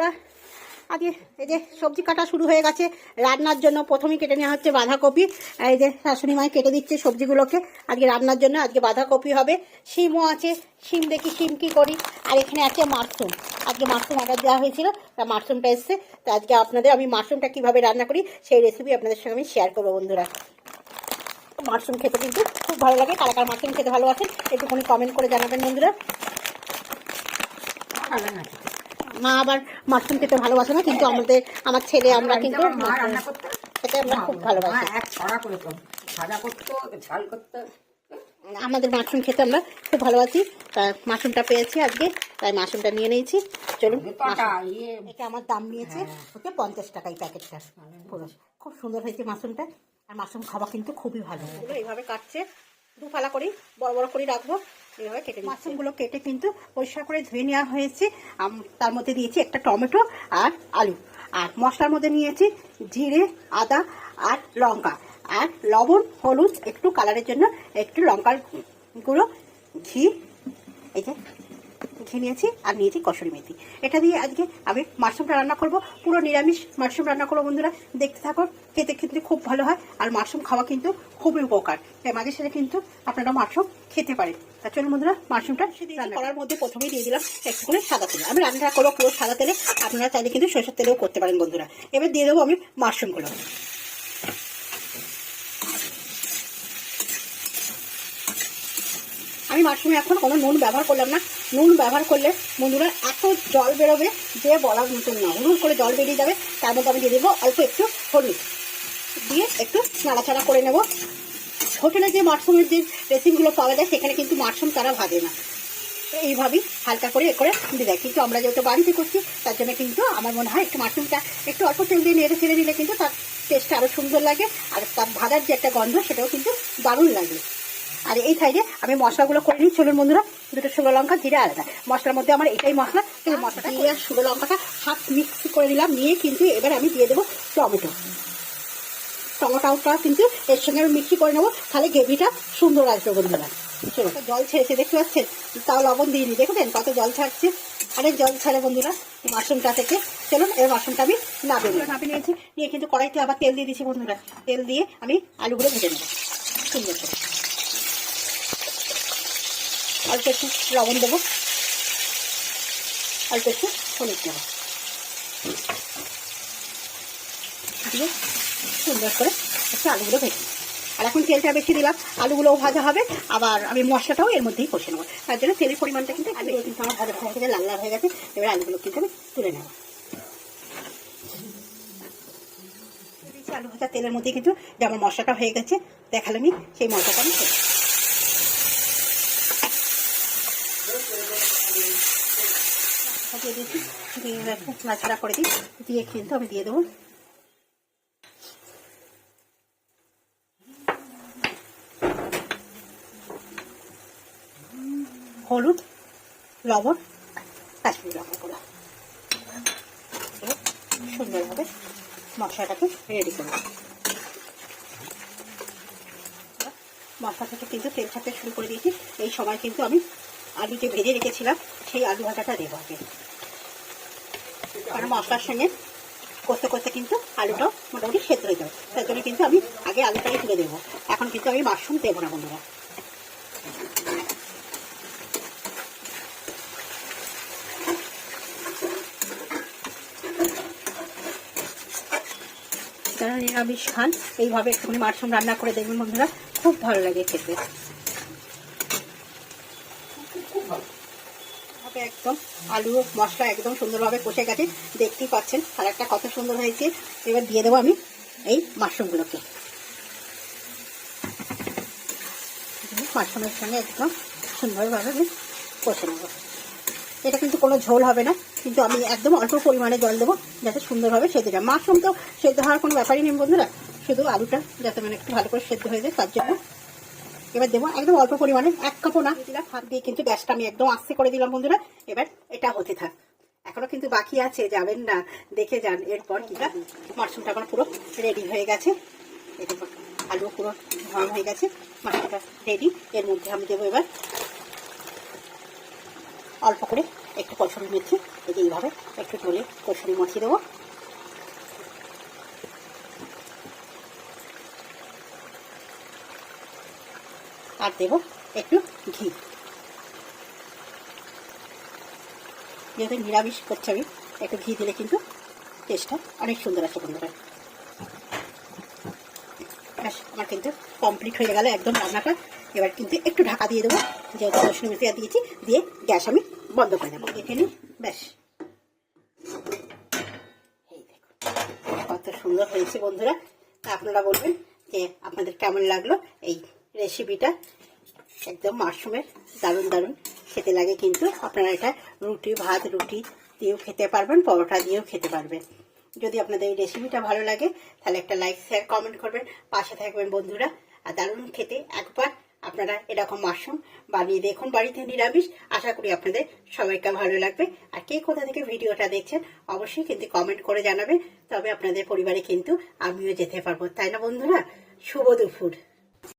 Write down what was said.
বন্ধুরা আজকে এই যে সবজি কাটা শুরু হয়ে গেছে। রান্নার জন্য প্রথমেই কেটে নেওয়া হচ্ছে বাঁধাকপি। এই যে শাশুড়ি মায় কেটে দিচ্ছে সবজিগুলোকে। আজকে রান্নার জন্য আজকে বাঁধাকপি হবে। শিমও আছে। শিম দেখি শিম কী করি। আর এখানে আছে মাশরুম। আজকে মাশরুম অর্ডার দেওয়া হয়েছিল, তা মাশরুমটা এসছে। তো আজকে আপনাদের আমি মাশরুমটা কীভাবে রান্না করি, সেই রেসিপি আপনাদের সঙ্গে আমি শেয়ার করব বন্ধুরা। মাশরুম খেতে কিন্তু খুব ভালো লাগে। কারা কারা মাশরুম খেতে ভালোবাসেন, একটুখানি কমেন্ট করে জানাবেন বন্ধুরা। মা আবার মাশরুম খেতে ভালোবাসে না কিন্তু আমাদের আমার ছেলে আমরা কিন্তু খেতে আমরা খুব ভালোবাসি। আমাদের মাশরুম খেতে আমরা খুব ভালোবাসি তা মাশরুমটা পেয়েছি আজকে তাই মাশরুমটা নিয়ে নিয়েছি। চলুন ইয়ে এটা আমার দাম নিয়েছে হচ্ছে পঞ্চাশ টাকা এই প্যাকেটটা খুব সুন্দর হয়েছে মাশরুমটা আর মাশরুম খাওয়া কিন্তু খুবই ভালো। এইভাবে কাটছে দু ফালা করি বড় বড় করে রাখব। কেটে মাশরুমগুলো কেটে কিন্তু পরিষ্কার করে ধুয়ে নেওয়া হয়েছে। তার মধ্যে দিয়েছি একটা টমেটো আর আলু। আর মশলার মধ্যে নিয়েছি জিরে, আদা আর লঙ্কা। আর লবণ, হলুদ, একটু কালারের জন্য একটু লঙ্কার গুঁড়ো, ঘি, এই যে ঘি নিয়েছি আর নিয়েছি কসুরি মেথি। এটা দিয়ে আজকে আমি মাশরুমটা রান্না করব। পুরো নিরামিষ মাশরুম রান্না করব বন্ধুরা। দেখতে থাকো খেতে কিন্তু খুব ভালো হয় আর মাশরুম খাওয়া কিন্তু খুবই উপকার। তাই মাঝে সাথে কিন্তু আপনারা মাশরুম খেতে পারেন। তা চলুন বন্ধুরা মাশরুমটা রান্না করার মধ্যে প্রথমেই দিয়ে দিলাম একটু করে সাদা তেল। আমি রান্নাটা করব পুরো সাদা তেলে। আপনারা চাইলে কিন্তু সরষের তেলেও করতে পারেন বন্ধুরা। এবার দিয়ে দেবো আমি মাশরুমগুলো। আমি মাশরুমে এখন কোনো নুন ব্যবহার করলাম না। নুন ব্যবহার করলে বন্ধুরা এত জল বেরোবে যে বলার মতন না। হুড়ুর করে জল বেরিয়ে যাবে, তার মধ্যে আমি দিয়ে দেবো অল্প একটু হলুদ। দিয়ে একটু নাড়াচাড়া করে নেব। হোটেলে যে মাশরুমের যে রেসিপিগুলো পাওয়া যায়, সেখানে কিন্তু মাশরুম তারা ভাজে না। এইভাবেই হালকা করে এ করে দিয়ে দেয়। কিন্তু আমরা যেহেতু বাড়িতে করছি, তার জন্য কিন্তু আমার মনে হয় একটু মাশরুমটা একটু অল্প তেল দিয়ে নেড়ে ছেড়ে দিলে কিন্তু তার টেস্টটা আরও সুন্দর লাগে। আর তার ভাজার যে একটা গন্ধ, সেটাও কিন্তু দারুণ লাগে। আর এই সাইডে আমি মশলাগুলো করে নিই চলুন বন্ধুরা দুটো শুকনো লঙ্কা জিরে আলাদা। মশলার মধ্যে আমার এটাই মশলা সেই মশলাটা দিয়ে আর শুকনো লঙ্কাটা হাফ মিক্স করে দিলাম নিয়ে কিন্তু এবার আমি দিয়ে দেবো টমেটো। টমেটোটা কিন্তু এর সঙ্গে আমি মিক্সি করে নেব তাহলে গ্রেভিটা সুন্দর আসবে বন্ধুরা। চলো জল ছেড়েছে দেখতে পাচ্ছেন? তাও লবণ দিয়ে দিইনি দেখবেন? কত জল ছাড়ছে। অনেক জল ছাড়ে বন্ধুরা মাশরুমটা থেকে। চলুন এবার মাশরুমটা আমি নাবিয়ে নাবি নিয়েছি নিয়ে কিন্তু কড়াইতে আবার তেল দিয়ে দিয়েছি বন্ধুরা। তেল দিয়ে আমি আলুগুলো ভেজে নেব। সুন্দর করে। অল্প একটু লবণ দেবো। অল্প একটু হলুদ দেবো। দিয়ে সুন্দর করে একটু আলুগুলো ভেজে আর এখন তেলটা বেশি দিলাম, আলুগুলোও ভাজা হবে। আবার আমি মশলাটাও এর মধ্যেই কষে নেব। তার জন্য তেলের পরিমাণটা কিন্তু আলুগুলো কিন্তু আমার ভাজা হয়ে গেছে, লাল লাল হয়ে গেছে। এবার আলুগুলো কিন্তু আমি তুলে নেব। আলু ভাজা তেলের মধ্যে কিন্তু যে আমার মশলাটা হয়ে গেছে, দেখালামই সেই মশলাটা আমি দিয়ে দিয়েছি দিয়ে একটু করে দিই। দিয়ে কিন্তু আমি দিয়ে দেবো। হলুদ, লবণ, কাশ্মীর লবণ সুন্দরভাবে মশলাটাকে রেডি করব মশলা থেকে কিন্তু তেল ছাড়তে শুরু করে দিয়েছি। এই সময় কিন্তু আমি আলু যে ভেজে রেখেছিলাম, সেই আলু ভাজাটা দেবো আগে। কারণ মশলার সঙ্গে করতে করতে কিন্তু আলুটাও মোটামুটি সেদ্ধ হয়ে যাবে। তার জন্য কিন্তু আমি আগে আলুটাই তুলে দেবো এখন কিন্তু আমি মাশরুম দেবো না, বন্ধুরা। যারা নিরামিষ খান, এইভাবে একটুখানি মাশরুম রান্না করে দেখবেন, বন্ধুরা, খুব ভালো লাগে খেতে। একদম আলু মশলা একদম সুন্দরভাবে কষে গেছে। দেখতেই পাচ্ছেন, কালারটা কত সুন্দর হয়েছে। এবার দিয়ে দেবো আমি এই মাশরুমগুলোকে। মাশরুমের সঙ্গে একদম সুন্দরভাবে আমি কষে নেব। এটা কিন্তু কোনো ঝোল হবে না, কিন্তু আমি একদম অল্প পরিমাণে জল দেবো যাতে সুন্দরভাবে সেদ্ধ যায়। মাশরুম তো সেদ্ধ হওয়ার কোনো ব্যাপারই নেই বন্ধুরা, শুধু আলুটা যাতে মানে একটু ভালো করে সেদ্ধ হয়ে যায়, তার জন্য এবার দেবো একদম অল্প পরিমাণে, এক কাপও না দিলাম হাত দিয়ে কিন্তু গ্যাসটা আমি একদম আস্তে করে দিলাম বন্ধুরা। এবার এটা হতে থাক। এখনও কিন্তু বাকি আছে, যাবেন না, দেখে যান। এরপর কি মাশরুমটা আমার পুরো রেডি হয়ে গেছে। এটা আলু পুরো নরম হয়ে গেছে, মাশরুমটা রেডি এর মধ্যে আমি দেবো এবার অল্প করে একটু কসুরি মেথি। যে এইভাবে একটু ডলে কসুরি মেথি দেবো। আর দেবো একটু ঘি। যেহেতু নিরামিষ করছি আমি, একটু ঘি দিলে কিন্তু টেস্টটা অনেক সুন্দর আছে বন্ধুরা। ব্যাস, আমার কিন্তু কমপ্লিট হয়ে গেল একদম রান্নাটা। এবার কিন্তু একটু ঢাকা দিয়ে দেবো, যেহেতু রসুন দিয়েছি, দিয়ে গ্যাস আমি বন্ধ করে দেবো দেখে নিই ব্যাস। কত সুন্দর হয়েছে বন্ধুরা। তা আপনারা বলবেন যে আপনাদের কেমন লাগল এই রেসিপিটা একদম মাশরুমের, দারুণ দারুণ খেতে লাগে কিন্তু। আপনারা এটা রুটি, ভাত, রুটি দিয়েও খেতে পারবেন, পরোটা দিয়েও খেতে পারবেন। যদি আপনাদের এই রেসিপিটা ভালো লাগে, তাহলে একটা লাইক শেয়ার কমেন্ট করবেন, পাশে থাকবেন বন্ধুরা। আর দারুণ খেতে একবার আপনারা এরকম মাশরুম বানিয়ে দেখুন, বাড়িতে নিরামিষ। আশা করি আপনাদের সবাইকে ভালো লাগবে। আর কে কোথা থেকে ভিডিওটা দেখছেন, অবশ্যই কিন্তু কমেন্ট করে জানাবেন। তবে আপনাদের পরিবারে কিন্তু আমিও যেতে পারব। তাই না বন্ধুরা? শুভ দুপুর।